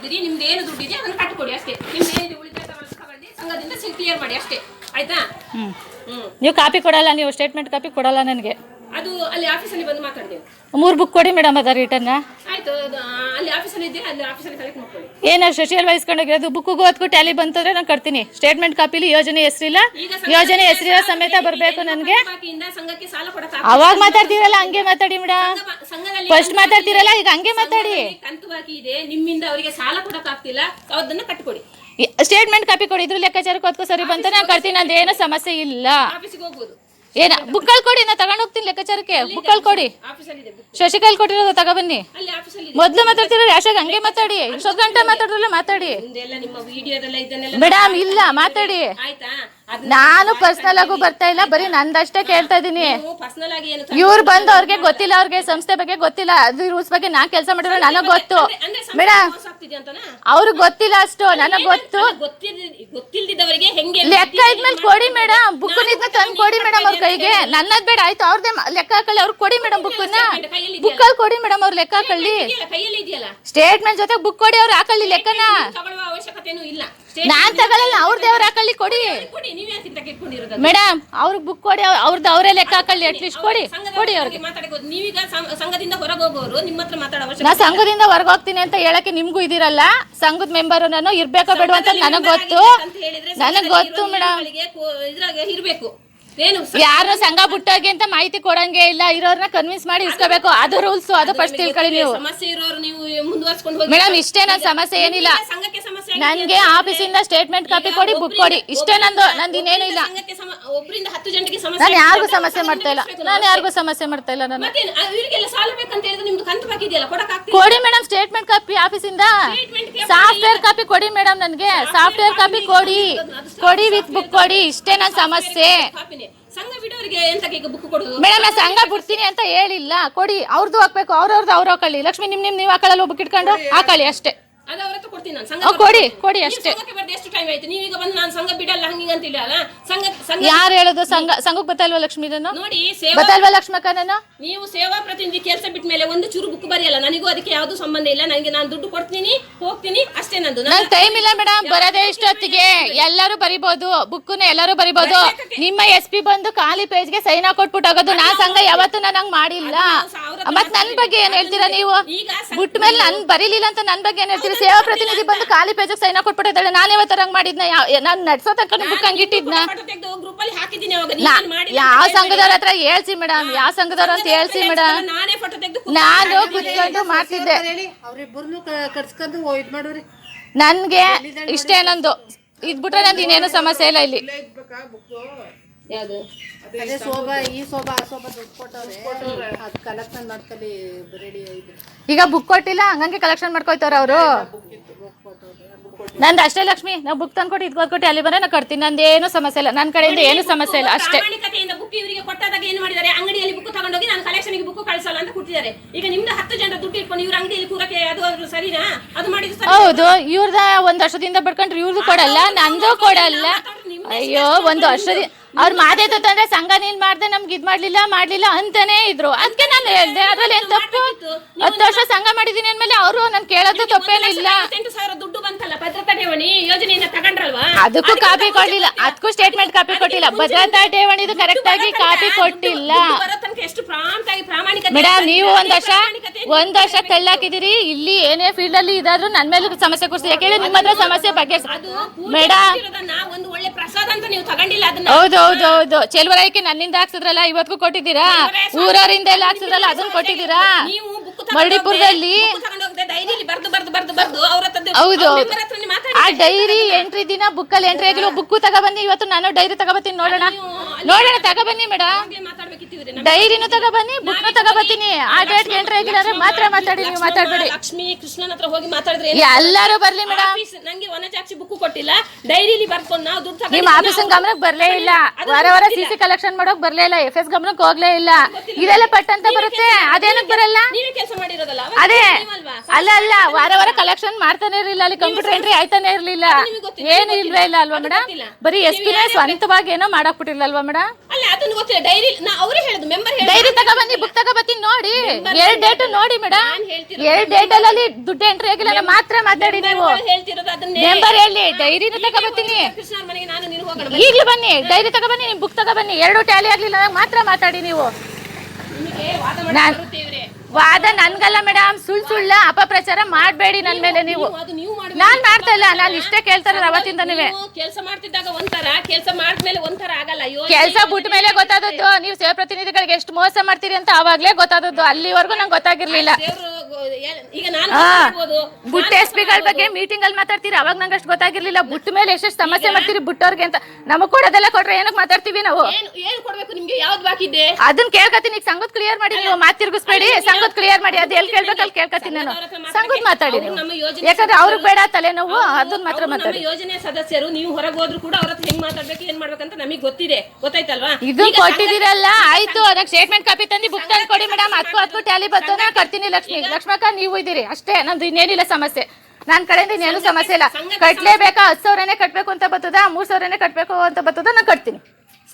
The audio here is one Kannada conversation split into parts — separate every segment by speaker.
Speaker 1: ಬಂದಿದ್ದೀರಿ ನಿಮ್ದು ಏನು ದುಡ್ಡಿದೆ ಅದನ್ನ ಕಟ್ಕೊಡಿ ಅಷ್ಟೇ. ನಿಮ್ದು ಏನಿದೆ ಉಳಿತಾಯ ತಗೊಂಡು ಸಂಘದಿಂದ ಕ್ಲಿಯರ್ ಮಾಡಿ ಅಷ್ಟೇ. ಆಯ್ತಾ?
Speaker 2: ಹ್ಞೂ ನೀವು ಕಾಪಿ ಕೊಡಲ್ಲ ನೀವು ಸ್ಟೇಟ್ಮೆಂಟ್ ಕಾಪಿ ಕೊಡಲ್ಲ ನನಗೆ.
Speaker 1: ಅದು ಅಲ್ಲಿ ಆಫೀಸಲ್ಲಿ ಬಂದು ಮಾತಾಡ್ತೀವಿ
Speaker 2: ಮೂರು ಬುಕ್ ಕೊಡಿ ಮೇಡಮ್ ಅದ ರಿಟರ್ನ್
Speaker 1: ಆಯ್ತು ಅದು, ಅಲ್ಲಿ ಆಫೀಸಲ್ಲಿ ಇದ್ದೀರಾ? ಅಲ್ಲಿ ಆಫೀಸಲ್ಲಿ ಕಲೆಕ್ಟ್
Speaker 2: ಏನು ಸೋಷಿಯಲ್ ವಹಿಸ್ಕೊಂಡೋಗಿರೋದು? ಬುಕ್ಕಿಗೂ ಓದ್ಕು ಟ್ಯಾಲಿ ಬಂತಂದ್ರೆ ನಾನು ಕಟ್ತೀನಿ. ಸ್ಟೇಟ್ಮೆಂಟ್ ಕಾಪಿಲಿ ಯೋಜನೆ ಹೆಸರಿಲ್ಲ. ಯೋಜನೆ ಹೆಸರಿಲ್ಲ ಸಮೇತ ಬರಬೇಕು ನನಗೆ. ಅವಾಗ ಮಾತಾಡ್ತೀರಲ್ಲ ಹಂಗೆ ಮಾತಾಡಿ ಮೇಡಮ್ ಫಸ್ಟ್ ಮಾತಾಡ್ತೀರಲ್ಲ ಈಗ ಹಂಗೆ ಮಾತಾಡಿ.
Speaker 1: ನಿಮ್ಮಿಂದ ಅವರಿಗೆ ಸಾಲ ಕೊಡಕ್ಕಾಗ್ತಿಲ್ಲ ಅದನ್ನ ಕಟ್ಕೊಡಿ.
Speaker 2: ಸ್ಟೇಟ್ಮೆಂಟ್ ಕಾಪಿ ಕೊಡಿ. ಇದ್ರ ಲೆಕ್ಕಾಚಾರಕ್ಕೆ ಓದ್ಕೋ ಸರಿ ಬಂತ ನಾನು ಕಟ್ತೀನಿ. ಅದೇನೋ ಏನೂ ಸಮಸ್ಯೆ ಇಲ್ಲ. ಏನ ಬುಕ್ಗಳು ಕೊಡಿ ನಾ ತಗೊಂಡು ಹೋಗ್ತೀನಿ ಲೆಕ್ಕಾಚಾರಕ್ಕೆ. ಬುಕ್ಗಳು ಕೊಡಿ. ಶಶಿಕಾಲ್ ಕೊಟ್ಟಿರೋದು
Speaker 1: ತಗೋ ಬನ್ನಿ.
Speaker 2: ಮೊದ್ಲು ಮಾತಾಡ್ತಿರೋ ಯಾಶಾಗ ಹಂಗೆ ಮಾತಾಡಿ. ಇಷ್ಟೊತ್ತು ಗಂಟೆ ಮಾತಾಡಿದ್ರಲ್ಲ ಮಾತಾಡಿ. ಮೇಡಮ್ ಇಲ್ಲ ಮಾತಾಡಿ. ನಾನು ಪರ್ಸನಲ್ ಆಗು ಬರ್ತಾ ಇಲ್ಲ ಬರೀ ನಂದಷ್ಟೇ ಕೇಳ್ತಾ ಇದೀನಿ ಇವ್ರು ಬಂದು ಅವ್ರಿಗೆ ಗೊತ್ತಿಲ್ಲ ಅವ್ರಿಗೆ ಸಂಸ್ಥೆ ಬಗ್ಗೆ ಗೊತ್ತಿಲ್ಲ ಅದು ರೂಲ್ಸ್ ಬಗ್ಗೆ ನಾ ಕೆಲಸ ಮಾಡಿದ್ರೆ ನನಗೆ ಗೊತ್ತು. ಮೇಡಮ್
Speaker 1: ಆಗ್ತಿದೆ ಅಂತನಾ?
Speaker 2: ಅವ್ರಿಗೆ ಗೊತ್ತಿಲ್ಲ ಅಷ್ಟು ನನಗೆ ಗೊತ್ತು.
Speaker 1: ಗೊತ್ತಿಲ್ದಿದ್ದವರಿಗೆ ಹೆಂಗೆ
Speaker 2: ಲೆಕ್ಕ ಇದ್ಮೇಲೆ ಕೊಡಿ ಮೇಡಮ್ ಬುಕ್ ನಿದ್ನ ತಂದು ಕೊಡಿ ಮೇಡಮ್ ಅವ್ರ ಕೈಗೆ. ನನ್ನದ್ ಬೇಡ ಆಯ್ತು ಅವ್ರದ್ದೇ ಲೆಕ್ಕ ಹಾಕೊಳ್ಳಿ ಅವ್ರಿಗೆ ಕೊಡಿ ಮೇಡಮ್ ಬುಕ್ಕನ್ನ ಬುಕ್ಕಲ್ಲಿ ಕೊಡಿ ಮೇಡಮ್ ಅವ್ರ ಲೆಕ್ಕ ಹಾಕೊಳ್ಳಿ.
Speaker 1: ಕೈಯಲ್ಲಿ ಇದೆಯಲ್ಲ
Speaker 2: ಸ್ಟೇಟ್ಮೆಂಟ್ ಜೊತೆ ಬುಕ್ ಕೊಡಿ ಅವ್ರು ಹಾಕೊಳ್ಳಿ ಲೆಕ್ಕನ.
Speaker 1: ಅವಶ್ಯಕತೆ ಅವಶ್ಯಕತೆನೂ ಇಲ್ಲ.
Speaker 2: ನಾನ್ ತಗೊಳಲ್ಲ ಅವ್ರ ದೇವ್ರ ಹಾಕೊಳ್ಳಿ ಕೊಡಿ.
Speaker 1: ಕೊಡಿ ನೀವೇ ಅಂತ ಇಟ್ಕೊಂಡಿರೋದು
Speaker 2: ಮೇಡಮ್ ಅವ್ರಿಗೆ ಬುಕ್ ಕೊಡಿ ಅವ್ರ್- ಅವ್ರದ್ದು ಅವರೇ ಲೆಕ್ಕ ಹಾಕೊಳ್ಳಿ ಅಟ್ಲೀಸ್ಟ್ ಕೊಡಿ ಕೊಡಿ ಅವ್ರಿಗೆ.
Speaker 1: ಮಾತಾಡಬಹುದು ನೀವೀಗ ಸಂಘದಿಂದ ಹೊರಗೆ ಹೋಗೋರು ನಿಮ್ಮ ಹತ್ರ ಮಾತಾಡೋ
Speaker 2: ನಾ ಸಂಘದಿಂದ ಹೊರಗೆ ಹೋಗ್ತೀನಿ ಅಂತ ಹೇಳಕ್ಕೆ ನಿಮ್ಗೂ ಇದಿರಲ್ಲ ಸಂಘದ ಮೆಂಬರ್ ನಾನು ಇರ್ಬೇಕೋ ಬೇಡ ಅಂತ ನನಗ್ ಗೊತ್ತು. ನನಗ್ ಗೊತ್ತು ಮೇಡಮ್.
Speaker 1: ಇದ್ರಾಗ ಇರ್ಬೇಕು.
Speaker 2: ಯಾರು ಸಂಘ ಬಿಟ್ಟೋಗಿ ಅಂತ ಮಾಹಿತಿ ಕೊಡಂಗೆ ಇಲ್ಲ ಇರೋರ್ನ ಕನ್ವಿನ್ಸ್ ಮಾಡಿ ಇಸ್ಕೋಬೇಕು. ಅದು ರೂಲ್ಸ್ ಅದು ಫಸ್ಟ್ ತಿಳ್ಕೊಳ್ಳಿ ನೀವು.
Speaker 1: ಸಮಸ್ಯೆ ಇರೋರು ನೀವು ಮುಂದುವರ್ಸ್ಕೊಂಡು ಹೋಗಿ
Speaker 2: ಮೇಡಮ್ ಇಷ್ಟೇ ನನ್ನ ಸಮಸ್ಯೆ ಏನಿಲ್ಲ.
Speaker 1: ಸಂಘಕ್ಕೆ
Speaker 2: ನನ್ಗೆ ಆಫೀಸಿಂದ ಸ್ಟೇಟ್ಮೆಂಟ್ ಕಾಪಿ ಕೊಡಿ ಬುಕ್ ಕೊಡಿ. ಇಷ್ಟೇ ನಂದು ನಂದು ಇನ್ನೇನು ಇಲ್ಲ.
Speaker 1: ಹತ್ತು ಸಮಸ್ಯೆ
Speaker 2: ನಾನು ಯಾರಿಗೂ ಸಮಸ್ಯೆ ಮಾಡ್ತಾ ಇಲ್ಲ. ನಾನು ಯಾರಿಗೂ ಸಮಸ್ಯೆ ಮಾಡ್ತಾ ಇಲ್ಲ ನಾನು.
Speaker 1: ಮತ್ತೆ ಇವರಿಗೆಲ್ಲ ಸಾಲ ಬೇಕಂತ ಹೇಳಿದ್ರೆ ನಿಮ್ದು ಕಂತು ಬಾಕಿ ಇದೆಯಲ್ಲ ಕೊಡಕ್
Speaker 2: ಕೊಡಿ ಮೇಡಮ್ ಸ್ಟೇಟ್ಮೆಂಟ್ ಕಾಪಿ ಆಫೀಸಿಂದ. ಸಾಫ್ಟ್ವೇರ್ ಕಾಪಿ ಕೊಡಿ. ಮೇಡಮ್ ನನಗೆ. ಸಾಫ್ಟ್ವೇರ್ ಕಾಪಿ ಕೊಡಿ. ಕೊಡಿ ವಿತ್ ಬುಕ್ ಕೊಡಿ. ಇಷ್ಟೇ ನನ್ನ ಸಮಸ್ಯೆ.
Speaker 1: ಸಂಘ ಬಿಡೋರಿಗೆ ಬುಕ್ ಕೊಡುದು
Speaker 2: ಮೇಡಮ್ ನಾನು ಸಂಘ ಬಿಡ್ತೀನಿ ಅಂತ ಹೇಳಿಲ್ಲ. ಕೊಡಿ. ಅವ್ರದ್ದು ಹಾಕ್ಬೇಕು ಅವ್ರವ್ರದ್ದು ಅವ್ರು ಹಾಕೊಳ್ಳಿ ಲಕ್ಷ್ಮಿ ನಿಮ್ ನಿಮ್ ನೀವು ಹಾಕೊಳ್ಳಲ್ಲ ಒಬ್ಬ ಇಟ್ಕೊಂಡು ಹಾಕೊಳ್ಳಿ ಅಷ್ಟೇ.
Speaker 1: ಅದು ಅವ್ರ ಹತ್ರ ಕೊಡ್ತೀನಿ ನಾನು. ಸಂಘ
Speaker 2: ಕೊಡಿ ಕೊಡಿ ಅಷ್ಟೇ.
Speaker 1: ಎಷ್ಟು ಟೈಮ್ ಆಯ್ತು? ನೀವೀಗ ಬಂದು ನಾನು ಸಂಘ ಬಿಡಲ್ಲ ಹಂಗಿಂಗ್ ಅಂತಿಲ್ಲ ಅಲ್ಲ? ಸಂಘ ಸಂಘ
Speaker 2: ಯಾರು ಹೇಳೋದು? ಸಂಘ ಸಂಘಕ್ಕೆ ಬತ್ತಲ್ವಾ ಲಕ್ಷ್ಮಿ
Speaker 1: ನೋಡಿ ಸೇವಾ
Speaker 2: ಬತ್ತಲ್ವಾ ಲಕ್ಷ್ಮಕ್ಕ
Speaker 1: ನೀವು ಸೇವಾ ಪ್ರತಿನಿಧಿ ಕೆಲಸ ಬಿಟ್ಟ ಮೇಲೆ ಒಂದು ಚೂರು ಬುಕ್ ಬರೆಯಲ್ಲ. ನನಗೂ ಅದಕ್ಕೆ ಯಾವ್ದು ಸಂಬಂಧ ಇಲ್ಲ. ನನಗೆ ನಾನು ದುಡ್ಡು ಕೊಡ್ತೀನಿ ಹೋಗ್ತೀನಿ ಅಷ್ಟೇ ನಂದು.
Speaker 2: ನನ್ ಟೈಮ್ ಇಲ್ಲ ಮೇಡಮ್ ಬರೋದೇ ಇಷ್ಟೊತ್ತಿಗೆ. ಎಲ್ಲರೂ ಬರಿಬೋದು. ಬುಕ್ಕನ್ನ ಎಲ್ಲರೂ ಬರಿಬೋದು. ನಿಮ್ಮ ಎಸ್ ಪಿ ಬಂದು ಖಾಲಿ ಪೇಜ್ಗೆ ಸೈನ್ ಹಾಕೊಟ್ಬಿಟ್ಟು ಹೋಗೋದು ನಾ ಸಂಘ ಯಾವತ್ತೂ ನಾನು ಹಂಗ್ ಮಾಡಿಲ್ಲ. ಮತ್ ನನ್ ಬಗ್ಗೆ ಏನ್ ಹೇಳ್ತೀರಾ ನೀವು?
Speaker 1: ಬುಟ್
Speaker 2: ಬಿಟ್ಟ ಮೇಲೆ ನನ್ ಬರೀಲಿಲ್ಲ ಅಂತ ನನ್ ಬಗ್ಗೆ ಏನ್ ಹೇಳ್ತೀರಿ ಸೇವಾ ಪ್ರತಿನಿಧಿ ಬಂದು ಖಾಲಿ ಪೇಜ್ ಸೈನ್ ಕೊಟ್ಬಿಟ್ಟಿದ್ದಾಳೆ. ನಾನು ಯಾವ ತರಂಗ್ ಮಾಡಿದ್ನ? ನಾನು ನಡ್ಸೋ ತನಕ ಬುಕ್ ಹಂಗಿಟ್ಟಿದ್ನ ಯಾವ ಸಂಘದವ್ರ ಹತ್ರ ಹೇಳ್ಸಿ ಮೇಡಮ್ ಯಾವ ಸಂಘದವ್ರ ಅಂತ ಹೇಳ್ಸಿ ಮೇಡಮ್
Speaker 1: ನಾನೇ ಫೋಟೋ ತೆಗೆದು
Speaker 2: ನಾನು ಕುತ್ಕೊಂಡು ಮಾಡ್ತಿದ್ದೆ.
Speaker 3: ಅವ್ರಿಬ್ಬರನ್ನು ಕರ್ಸ್ಕೊಂಡು ಇದ್ ಮಾಡೋರಿ.
Speaker 2: ನನ್ಗೆ ಇಷ್ಟೇ ನಂದು. ಇದ್ಬಿಟ್ರೆ ನಂದು ಇನ್ನೇನು ಸಮಸ್ಯೆ ಇಲ್ಲ ಇಲ್ಲಿ.
Speaker 1: ಯಾವ್ದು?
Speaker 3: ಅದೇ ಶೋಭಾ ಈ ಶೋಭಾ ಆ ಶೋಭಾ ದುಡ್ಡು ಕೊಟ್ಟವ್ರೆ. ಅದ್ ಕಲೆಕ್ಷನ್ ಮಾಡ್ಕೊಳ್ಳಿ ರೆಡಿ ಐತೆ
Speaker 2: ಈಗ ಬುಕ್ ಕೊಟ್ಟಿಲ್ಲ ಹಂಗಂಗೆ ಕಲೆಕ್ಷನ್ ಮಾಡ್ಕೊಯ್ತಾರ ಅವರು? ನಂದು ಅಷ್ಟೇ ಲಕ್ಷ್ಮಿ. ನಾವು ಬುಕ್ ತಂದ್ಕೊಟ್ಟು ಇದು ಕೊಟ್ಟು ಅಲ್ಲಿ ಬಂದ್ರೆ ನಾ ಕಟ್ತೀನಿ. ನಂದು ಏನು ಸಮಸ್ಯೆ ಇಲ್ಲ. ನನ್ನ ಕಡೆಯಿಂದ ಏನು ಸಮಸ್ಯೆ ಇಲ್ಲ ಅಷ್ಟೇ.
Speaker 1: ಪ್ರಾಮಾಣಿಕತೆಯಿಂದ ಬುಕ್ ಇವರಿಗೆ ಕೊಟ್ಟಾದಾಗ ಏನು ಮಾಡಿದ್ದಾರೆ? ಅಂಗಡಿಯಲ್ಲಿ ಬುಕ್ ತಗೊಂಡೋಗಿ ನಾನು ಕಲೆಕ್ಷನ್ಗೆ ಬುಕ್ ಕಳಿಸಲ್ಲ ಅಂತ ಕೊಟ್ಟಿದ್ದಾರೆ. ಈಗ ನಿಮ್ದು ಹತ್ತು ಜನ ದುಡ್ಡು ಇಟ್ಕೊಂಡು ಇವ್ರ ಅಂಗಡಿಯಲ್ಲಿ ಕೂರಕ್ಕೆ ಅದು ಅದು ಸರಿನಾ? ಅದು ಮಾಡಿದ್ದು ಸರಿ
Speaker 2: ಹೌದು. ಇವ್ರದ ಒಂದ್ ವರ್ಷದಿಂದ ಬಡ್ಕೊಂಡ್ರೆ ಇವ್ರದ್ದು ಕೊಡಲ್ಲ ನಂದು ಕೊಡಲ್ಲ. ಅಯ್ಯೋ ಒಂದು ವರ್ಷದ ಅವ್ರು ಮಾತಾಯ್ತಂದ್ರೆ ಸಂಘ ನೀನ್ ಮಾಡ್ದೆ ನಮ್ಗೆ ಇದ್ ಮಾಡ್ಲಿಲ್ಲ ಮಾಡ್ಲಿಲ್ಲ ಅಂತಾನೆ ಇದ್ರು. ಅದಕ್ಕೆ ನಾನು ಹೇಳ್ದೆ ಅದ್ರಲ್ಲಿ ಏನ್ ತಪ್ಪು? ಹತ್ತು ವರ್ಷ ಸಂಘ ಮಾಡಿದೀನಿ ಅಂದ್ಮೇಲೆ ಅವರು ನನ್ ಕೇಳೋದು ತಪ್ಪೇನಿಲ್ಲ.
Speaker 1: ದುಡ್ಡು ಬಂತಲ್ಲ ಭದ್ರತಾ ಠೇವಣಿ ಯೋಜನೆಯಿಂದ ತಗೊಂಡ್ರಲ್ವಾ?
Speaker 2: ಅದಕ್ಕೂ ಕಾಪಿ ಕೊಡ್ಲಿಲ್ಲ. ಅದಕ್ಕೂ ಸ್ಟೇಟ್ಮೆಂಟ್ ಕಾಪಿ ಕೊಟ್ಟಿಲ್ಲ ಭದ್ರತಾ ಠೇವಣಿದು ಕರೆಕ್ಟ್ ಆಗಿ ಕಾಪಿ ಕೊಟ್ಟಿಲ್ಲ
Speaker 1: ಎಷ್ಟು
Speaker 2: ಮೇಡಮ್ ನೀವು ಒಂದ್ ವರ್ಷ ಒಂದ್ ವರ್ಷ ಕಳ್ಳಾಕಿದಿರಿ ಇಲ್ಲಿ ಏನೇ ಫೀಲ್ಡ್ ಅಲ್ಲಿ ಇದಾದ್ರೂ ನನ್ ಮೇಲೆ ಸಮಸ್ಯೆ ಕೊಡ್ಸಿ. ಯಾಕೆ ನಿಮ್ಮ ಹತ್ರ ಸಮಸ್ಯೆ ಬಗ್ಗೆ ಮೇಡಮ್
Speaker 1: ಅಂತ ನೀವು ತಗೊಂಡಿಲ್ಲ ಅದನ್ನ.
Speaker 2: ಹೌದು ಹೌದು ಹೌದು. ಚೆಲುವರಾಯಕ್ಕೆ ನನ್ನಿಂದ ಹಾಕ್ಸಿದ್ರಲ್ಲ ಇವತ್ತಿಗೂ ಕೊಟ್ಟಿದ್ದೀರಾ? ಊರವರಿಂದ ಎಲ್ಲ ಹಾಕ್ಸಿದ್ರಲ್ಲ ಅದನ್ನ ಕೊಟ್ಟಿದ್ದೀರಾ?
Speaker 1: ನೀವು ಬುಕ್
Speaker 2: ಮರಡಿಪುರದಲ್ಲಿ ಹೌದು. ಆ ಡೈರಿ ಎಂಟ್ರಿ ದಿನ ಬುಕ್ಕಲ್ಲಿ ಎಂಟ್ರಿ ಆಗಿಲ್ಲ ಬುಕ್ಕು ತಗೊಬನ್ನಿ ಇವತ್ತು ನಾನು ಡೈರಿ ತಗೋಬತ್ತೀನಿ ನೋಡೋಣ. ನೋಡೋಣ ತಗೋಬನ್ನಿ ಮೇಡಮ್
Speaker 1: ಬುಕ್
Speaker 2: ಡೈರಿನೂ ತಗೊಬನ್ನಿ ಬುಕ್ನು ತಗೋಬತ್ತೀನಿ. ಆ ಡೇಟ್ ಎಂಟ್ರಿ ಆಗಿಲ್ಲ ಅಂದ್ರೆ ಮಾತ್ರ ಮಾತಾಡಿ ನೀವು ಮಾತಾಡ್ಬೇಡಿ.
Speaker 1: ಲಕ್ಷ್ಮಿ ಕೃಷ್ಣನ ಹತ್ರ ಹೋಗಿ ಮಾತಾಡಿದ್ರೆ?
Speaker 2: ಎಲ್ಲರೂ ಬರ್ಲಿ ಮೇಡಮ್
Speaker 1: ನಂಗೆ ಬುಕ್ ಕೊಟ್ಟಿಲ್ಲ. ಡೈರಿಲಿ ಬರ್ಕೊಂಡು ನಾವು ದುಡ್ಡು
Speaker 2: ನಿಮ್
Speaker 1: ತಗೊಂಡಿದ್ದೀವಿ.
Speaker 2: ಆಫೀಸಿನ ಗಮನಕ್ಕೆ ಬರ್ಲೇ ಇಲ್ಲ. ವಾರ ವಾರ ಸಿ ಸಿ ಕಲೆಕ್ಷನ್ ಮಾಡೋಕ್ ಬರ್ಲೇ ಇಲ್ಲ. ಎಫ್ ಎಸ್ ಗಮನಕ್ಕೆ ಹೋಗ್ಲೇ ಇಲ್ಲ. ಇದೆಲ್ಲ ಪಟ್ ಅಂತ ಬರುತ್ತೆ. ಅದೇನಕ್ ಬರಲ್ಲ?
Speaker 1: ನೀವೇ ಕೆಲಸ ಮಾಡಿರೋದಲ್ಲ.
Speaker 2: ಅದೇ.
Speaker 1: ನೀವಲ್ವಾ?
Speaker 2: ಅಲ್ಲ ಅಲ್ಲ. ವಾರ ವಾರ ಕಲೆಕ್ಷನ್ ಮಾಡ್ತಾನೆ ಇರಲಿಲ್ಲ. ಅಲ್ಲಿ ಕಂಪ್ಯೂಟರ್ ಎಂಟ್ರಿ ಆಯ್ತಾನೆ ಇರ್ಲಿಲ್ಲ. ಏನು ಇಲ್ವೇ ಇಲ್ಲ ಅಲ್ವಾ ಮೇಡಮ್
Speaker 1: ಗೊತ್ತಿಲ್ಲ.
Speaker 2: ಬರೀ ಎಸ್ ಪಿನೇ ಸ್ವಂತವಾಗಿ ಏನೋ ಮಾಡಾಕ್ಬಿಟ್ಟಿಲ್ಲ ಅಲ್ವಾ ಮೇಡಮ್
Speaker 1: ಅಲ್ಲ ಅದನ್ನ ಗೊತ್ತಿಲ್ಲ. ಡೈರಿ ನಾ ಅವರೇ ಹೇಳುದು ಮೆಂಬರ್
Speaker 2: ಡೈರಿ ತಗೊಬನ್ನಿ ಬುಕ್ ತಗೊಬತ್ತೀನಿ ನೋಡಿ. ಎರಡ್ ಡೇಟ್ ನೋಡಿ ಮೇಡಮ್
Speaker 1: ನಾನು ಹೇಳ್ತಿರೋದು
Speaker 2: ಎರಡ್ ಡೇಟ್ ಅಲ್ಲಿ ದುಡ್ಡು ಎಂಟ್ರಿ ಆಗಿಲ್ಲ ಮಾತ್ರ ಮಾತಾಡಿ ನೀವು.
Speaker 1: ಹೇಳ್ತಿರೋದು ಅದನ್ನೇ.
Speaker 2: ಮೆಂಬರ್ ಹೇಳಿ ಡೈರಿನ ತಗೊಬತ್ತೀನಿ ಈಗಲೂ ಬನ್ನಿ. ಡೈರಿ ತಗೊಬನ್ನಿ ನಿಮ್ ಬುಕ್ ತಗೊಬನ್ನಿ ಎರಡು ಟ್ಯಾಲಿ ಆಗ್ಲಿಲ್ಲ ಅಂದಾಗ ಮಾತ್ರ ಮಾತಾಡಿ ನೀವು.
Speaker 1: ವಾದ
Speaker 2: ನಾನ್- ವಾದ ನನ್ಗಲ್ಲ ಮೇಡಮ್ ಸುಳ್ ಸುಳ್ಳ ಅಪಪ್ರಚಾರ ಮಾಡಬೇಡಿ ನನ್ ಮೇಲೆ ನೀವು. ನಾನ್ ಮಾಡ್ತಾ ಇಲ್ಲ ನಾನು ಇಷ್ಟೇ ಕೇಳ್ತಾರ ಅವತ್ತಿಂದ ನೀವೇ
Speaker 1: ಕೆಲಸ ಮಾಡ್ತಿದ್ದಾಗ ಒಂಥರ ಕೆಲಸ ಮಾಡಿದ್ಮೇಲೆ ಒಂಥರ ಆಗಲ್ಲ.
Speaker 2: ಕೆಲಸ ಬಿಟ್ಟ ಮೇಲೆ ಗೊತ್ತಾದದ್ದು. ನೀವು ಸೇವಾ ಪ್ರತಿನಿಧಿಗಳಿಗೆ ಎಷ್ಟು ಮೋಸ ಮಾಡ್ತೀರಿ ಅಂತ ಅವಾಗ್ಲೇ ಗೊತ್ತಾದದ್ದು. ಅಲ್ಲಿವರೆಗೂ ನಂಗೆ ಗೊತ್ತಾಗಿರ್ಲಿಲ್ಲ. ಬುಟ್ಟ ಎಸ್ ಪಿಗಳ ಬಗ್ಗೆ ಮೀಟಿಂಗ್ ಅಲ್ಲಿ ಮಾತಾಡ್ತೀರಿ? ಅವಾಗ ನಂಗೆ ಅಷ್ಟು ಗೊತ್ತಾಗಿರ್ಲಿಲ್ಲ. ಬುಟ್ಟ ಮೇಲೆ ಎಷ್ಟೆಷ್ಟು ಸಮಸ್ಯೆ ಮಾಡ್ತೀರಿ ಬುಟ್ಟವ್ರಿಗೆ ಅಂತ. ನಮಗ್ ಕೊಡೋದೆಲ್ಲ ಕೊಟ್ರೆ ಏನಕ್ಕೆ ಮಾತಾಡ್ತೀವಿ ನಾವು?
Speaker 1: ಏನು ಕೊಡ್ಬೇಕು ನಿಮ್ಗೆ? ಯಾವ್ದು ಬಾಕಿ ಇದೆ?
Speaker 2: ಅದನ್ನ ಕೇಳ್ಕತೀನಿ ಈಗ ಸಂಗತ್ ಕ್ಲಿಯರ್ ಮಾಡಿ ನೀವು ಮಾತು ತಿರ್ಗಿಸ್ಬೇಡಿ. ಸಂಗತ್ ಕ್ಲಿಯರ್ ಮಾಡಿ. ಅದು ಎಲ್ಲಿ ಕೇಳ್ಬೇಕು ಅಲ್ಲಿ ಕೇಳ್ಕತೀನಿ ನಾನು. ಸಂಗತ್ ಮಾತಾಡಿ ಯಾಕಂದ್ರೆ ಅವ್ರಿಗೆ ಬೇಡ ತಲೆನೋವು ಅದನ್ನ ಮಾತ್ರ ಮಾತಾಡಿ.
Speaker 1: ಯೋಜನೆ ಸದಸ್ಯರು. ನೀವು ಹೊರಗೆ ಹೋದ್ರು ಕೂಡ ಅವ್ರ ಹತ್ರ ಹೆಂಗ್ ಮಾತಾಡ್ಬೇಕು ಏನ್ ಮಾಡ್ಬೇಕಂತ ನಮಗೆ ಗೊತ್ತಿದೆ. ಗೊತ್ತಾಯ್ತಲ್ವಾ?
Speaker 2: ಇದು
Speaker 1: ಈಗ
Speaker 2: ಕೊಟ್ಟಿದ್ದೀರಲ್ಲ ಆಯ್ತು. ಅದಕ್ಕೆ ಸ್ಟೇಟ್ಮೆಂಟ್ ಕಾಪಿ ತಂದು ಬುಕ್ ತಂದು ಕೊಡಿ ಮೇಡಮ್ ಅದಕ್ಕೂ ಅದಕ್ಕೂ ಟ್ಯಾಲಿ ಬರ್ತದ. ನಾನು ಕಟ್ತೀನಿ ಲಕ್ಷ್ಮಿ. ಲಕ್ಷ್ಮಕ್ಕ ನೀವು ಇದ್ದೀರಿ. ಅಷ್ಟೇ ನಂದು ಇನ್ನೇನಿಲ್ಲ ಸಮಸ್ಯೆ. ನನ್ನ ಕಡೆಯಿಂದ ಇನ್ನೇನು ಸಮಸ್ಯೆ ಇಲ್ಲ. ಕಟ್ಲೇಬೇಕಾ? ಹತ್ತು ಸಾವಿರನೇ ಕಟ್ಬೇಕು ಅಂತ ಬರ್ತದ ಮೂರ್ ಸಾವಿರನೇ ಕಟ್ಬೇಕು ಅಂತ ಬರ್ತದ ನಾನು ಕಟ್ತೀನಿ.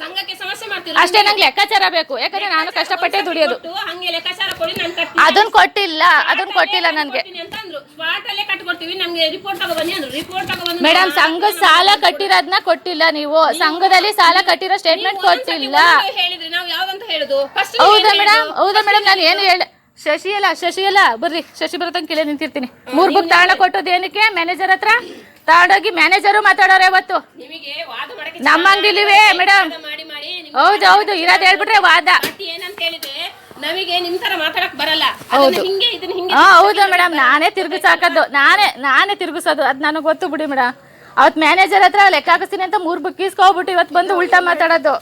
Speaker 1: ಸಂಘಕ್ಕೆ ಸಮಸ್ಯೆ
Speaker 2: ಅಷ್ಟೇ ನಂಗೆ ಲೆಕ್ಕಾಚಾರ ಬೇಕು. ಯಾಕಂದ್ರೆ ನಾನು ಕಷ್ಟಪಟ್ಟೆ ದುಡಿಯೋದು.
Speaker 1: ಹಂಗೆ ಲೆಕ್ಕಾಚಾರ ಕೊಡಿ ನಾನು ಕಟ್ತೀನಿ.
Speaker 2: ಅದನ್ನ ಕೊಟ್ಟಿಲ್ಲ ಅದನ್ನ ಕೊಟ್ಟಿಲ್ಲ ನನಗೆ.
Speaker 1: ಕೊಡ್ತೀನಿ ಅಂತ ಅಂದ್ರು ಸ್ಪಾಟ್ ಅಲ್ಲೇ ಕಟ್ಕೊಡ್ತೀವಿ ನಮ್ಗೆ ರಿಪೋರ್ಟ್ ತಗೋ ಬನ್ನಿ ಅಂದ್ರು. ರಿಪೋರ್ಟ್ ತಗೋ ಬಂದು
Speaker 2: ಮೇಡಮ್ ಸಂಘದ ಸಾಲ ಕಟ್ಟಿರೋದ್ನ ಕೊಟ್ಟಿಲ್ಲ ನೀವು. ಸಂಘದಲ್ಲಿ ಸಾಲ ಕಟ್ಟಿರೋ ಸ್ಟೇಟ್ಮೆಂಟ್ ಕೊಟ್ಟಿಲ್ಲ.
Speaker 1: ಹೇಳಿದ್ರಿ. ನಾವು ಯಾವ್ದಂತ ಹೇಳುದು ಫಸ್ಟ್
Speaker 2: ಹೌದಾ ಮೇಡಮ್ ಹೌದಾ ಮೇಡಮ್ ನಾನು ಏನು ಹೇಳ ಶಶಿ ಅಲ್ಲ ಶಶಿ ಅಲ್ಲ ಬರ್ರಿ ಶಶಿ ಬರತಂಗ ಕೇಳಿ ನಿಂತಿರ್ತೀನಿ. ಮೂರ್ ಬುಕ್ ತಾಳ ಕೊಟ್ಟದ್ದು ಏನಕ್ಕೆ? ಮ್ಯಾನೇಜರ್ ಹತ್ರ ತಗೊಂಡೋಗಿ ಮ್ಯಾನೇಜರು ಮಾತಾಡೋರೆ ಇವತ್ತು
Speaker 1: ನಿಮಗೆ ವಾದ ಮಾಡಕ್ಕೆ
Speaker 2: ನಮ್ಮ ಅಂಗಡಿಲಿವೆ ಮೇಡಮ್
Speaker 1: ಮಾಡಿ ಮಾಡಿ ನಿಮ್ಗೆ
Speaker 2: ಹೌದು ಹೌದು ಇರೋದು ಹೇಳ್ಬಿಟ್ರೆ ವಾದ.
Speaker 1: ಪಾರ್ಟಿ ಏನಂತ ಹೇಳಿದ್ರೆ ನಮಗೆ ನಿಮ್ ತರ ಮಾತಾಡಕ್ ಬರಲ್ಲ. ಹೌದು. ಹಿಂಗೆ ಇದನ್ನ ಹಿಂಗೆ
Speaker 2: ಹಾ ಹೌದು ಮೇಡಮ್ ನಾನೇ ತಿರ್ಗಿಸಾಕದ್ದು ನಾನೇ ನಾನೇ ತಿರ್ಗಿಸೋದು. ಅದು ನನಗೆ ಗೊತ್ತು ಬಿಡಿ ಮೇಡಮ್ ಅವತ್ತು ಮ್ಯಾನೇಜರ್ ಹತ್ರ ಲೆಕ್ಕ ಹಾಕಿಸ್ತೀನಿ ಅಂತ ಮೂರ್ ಬುಕ್ ಇಸ್ಕೊಬಿಟ್ಟು ಇವತ್ತು ಬಂದು ಉಲ್ಟಾ ಮಾತಾಡೋದು.